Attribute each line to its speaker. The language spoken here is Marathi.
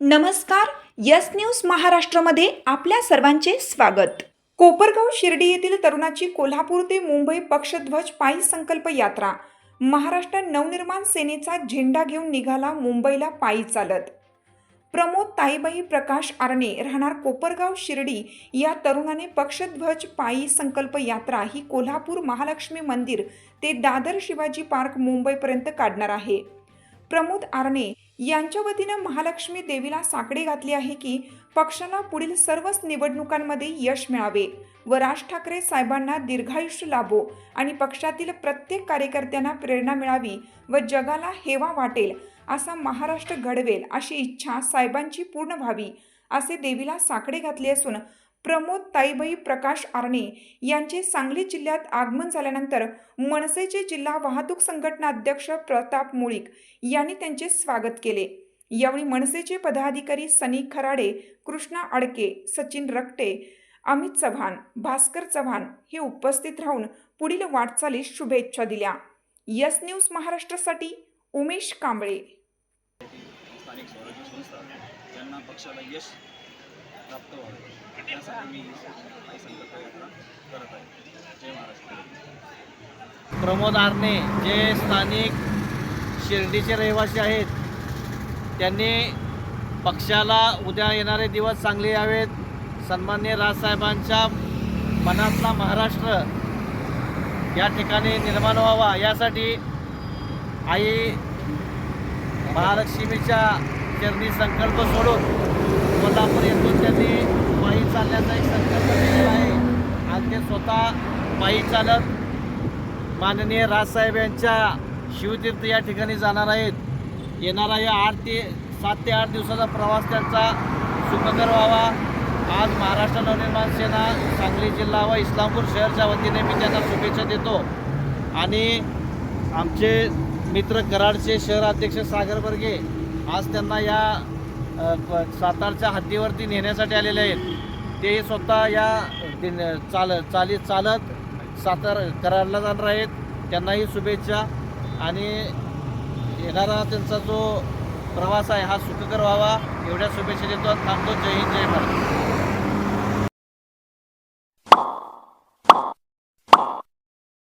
Speaker 1: नमस्कार यस न्यूज महाराष्ट्रामध्ये आपल्या सर्वांचे स्वागत. कोपरगाव शिर्डी येथील तरुणाची कोल्हापूर ते मुंबई पक्षध्वज पायी संकल्प यात्रा. महाराष्ट्र नवनिर्माण सेनेचा झेंडा घेऊन निघाला मुंबईला पायी चालत. प्रमोद ताईबाई प्रकाश आरणे राहणार कोपरगाव शिर्डी या तरुणाने पक्षध्वज पायी संकल्प यात्रा ही कोल्हापूर महालक्ष्मी मंदिर ते दादर शिवाजी पार्क मुंबईपर्यंत काढणार आहे. प्रमोद आरणे यांच्या वतीनं महालक्ष्मी देवीला साकडे घातली आहे की पक्षाला पुढील सर्वच निवडणुकांमध्ये यश मिळावे व राज ठाकरे साहेबांना दीर्घायुष्य लाभो आणि पक्षातील प्रत्येक कार्यकर्त्यांना प्रेरणा मिळावी व जगाला हेवा वाटेल असा महाराष्ट्र घडवेल अशी इच्छा साहेबांची पूर्ण व्हावी असे देवीला साकडे घातले असून प्रमोद ताईबाई प्रकाश आरणे यांचे सांगली जिल्ह्यात आगमन झाल्यानंतर मनसेचे जिल्हा वाहतूक संघटना अध्यक्ष प्रताप मुळीक यांनी त्यांचे स्वागत केले. यावेळी मनसेचे पदाधिकारी सनी खराडे कृष्णा अडके सचिन रक्टे अमित चव्हाण भास्कर चव्हाण हे उपस्थित राहून पुढील वाटचालीस शुभेच्छा दिल्या. यस न्यूज महाराष्ट्रासाठी उमेश कांबळे.
Speaker 2: स्थानिक स्वराज्य संस्था ज्यांना पक्षाला यश प्राप्त व्हावे. त्यासाठी मी ही संकल्प यात्रा करत आहे. जय महाराष्ट्र.
Speaker 3: प्रमोद आरणे जे स्थानिक शिर्डीचे रहिवासी आहेत त्यांनी पक्षाला उद्या येणारे दिवस चांगले यावेत. सन्मान्य राजसाहेबांच्या मनातला महाराष्ट्र या ठिकाणी निर्माण व्हावा. यासाठी आई महालक्ष्मीच्या चरणी संकल्प सोडून कोल्हापूर येथून त्यांनी पायी चालण्याचा एक संकल्प केलेला आहे. आणि ते स्वतः पायी चालत माननीय राजसाहेब यांच्या शिवतीर्थ या ठिकाणी जाणार आहेत. येणारा या आठ ते सात ते आठ दिवसाचा प्रवास त्यांचा सुखकर व्हावा. आज महाराष्ट्र नवनिर्माण सेना सांगली जिल्हा व इस्लामपूर शहरच्या वतीने मी त्यांना शुभेच्छा देतो. आणि आमचे मित्र कराडचे शहराध्यक्ष सागर बर्गे आज त्यांना या सातारच्या हद्दीवरती नेण्यासाठी आलेले आहेत. ते स्वतः या चाल चाली चालत सातार कराडला जाणार आहेत. त्यांनाही शुभेच्छा. आणि येणारा त्यांचा जो प्रवास आहे हा सुखकर व्हावा. एवढ्या शुभेच्छा देतो. थांबतो. जय हिंद जय भारत.